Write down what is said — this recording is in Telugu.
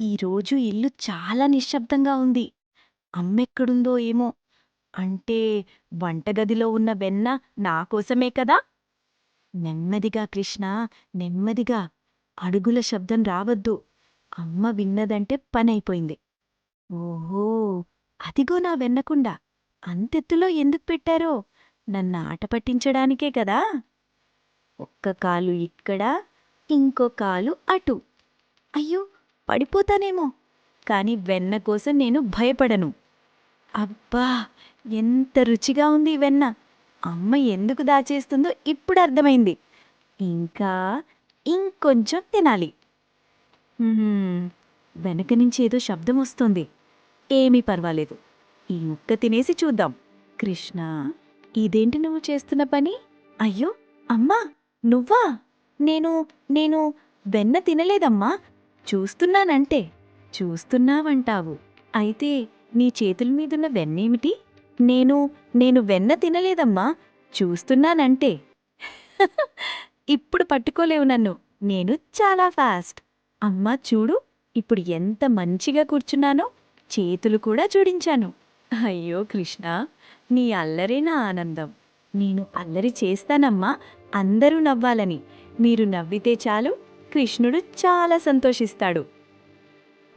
ఈరోజు ఇల్లు చాలా నిశ్శబ్దంగా ఉంది. అమ్మెక్కడుందో ఏమో. అంటే వంటగదిలో ఉన్న వెన్న నాకోసమే కదా? నెమ్మదిగా కృష్ణ నెమ్మదిగా. అడుగుల శబ్దం రావద్దు. అమ్మ విన్నదంటే పనైపోయింది. ఓహో అదిగో నా వెన్నకుండ. అంతెత్తులో ఎందుకు పెట్టారో? నన్ను ఆట పట్టించడానికే కదా? ఒక్క కాలు ఇక్కడ ఇంకో కాలు అటు. అయ్యో పడిపోతానేమో. కాని వెన్న కోసం నేను భయపడను. అబ్బా ఎంత రుచిగా ఉంది ఈ వెన్న. అమ్మ ఎందుకు దాచేస్తుందో ఇప్పుడు అర్థమైంది. ఇంకా ఇంకొంచెం తినాలి. వెనక నుంచి ఏదో శబ్దం వస్తుంది. ఏమీ పర్వాలేదు. ఈ ముక్క తినేసి చూద్దాం. కృష్ణ ఇదేంటి నువ్వు చేస్తున్న పని? అయ్యో అమ్మా నువ్వా? నేను నేను వెన్న తినలేదమ్మా. చూస్తున్నానంటే చూస్తున్నావంటావు. అయితే నీ చేతుల మీదున్న వెన్నేమిటి? నేను నేను వెన్న తినలేదమ్మా. చూస్తున్నానంటే. ఇప్పుడు పట్టుకోలేవు నన్ను. నేను చాలా ఫాస్ట్. అమ్మా చూడు ఇప్పుడు ఎంత మంచిగా కూర్చున్నానో. చేతులు కూడా జోడించాను. అయ్యో కృష్ణ నీ అల్లరే నా ఆనందం. నేను అల్లరి చేస్తానమ్మా. అందరూ నవ్వాలని. మీరు నవ్వితే చాలు కృష్ణుడు చాలా సంతోషిస్తాడు.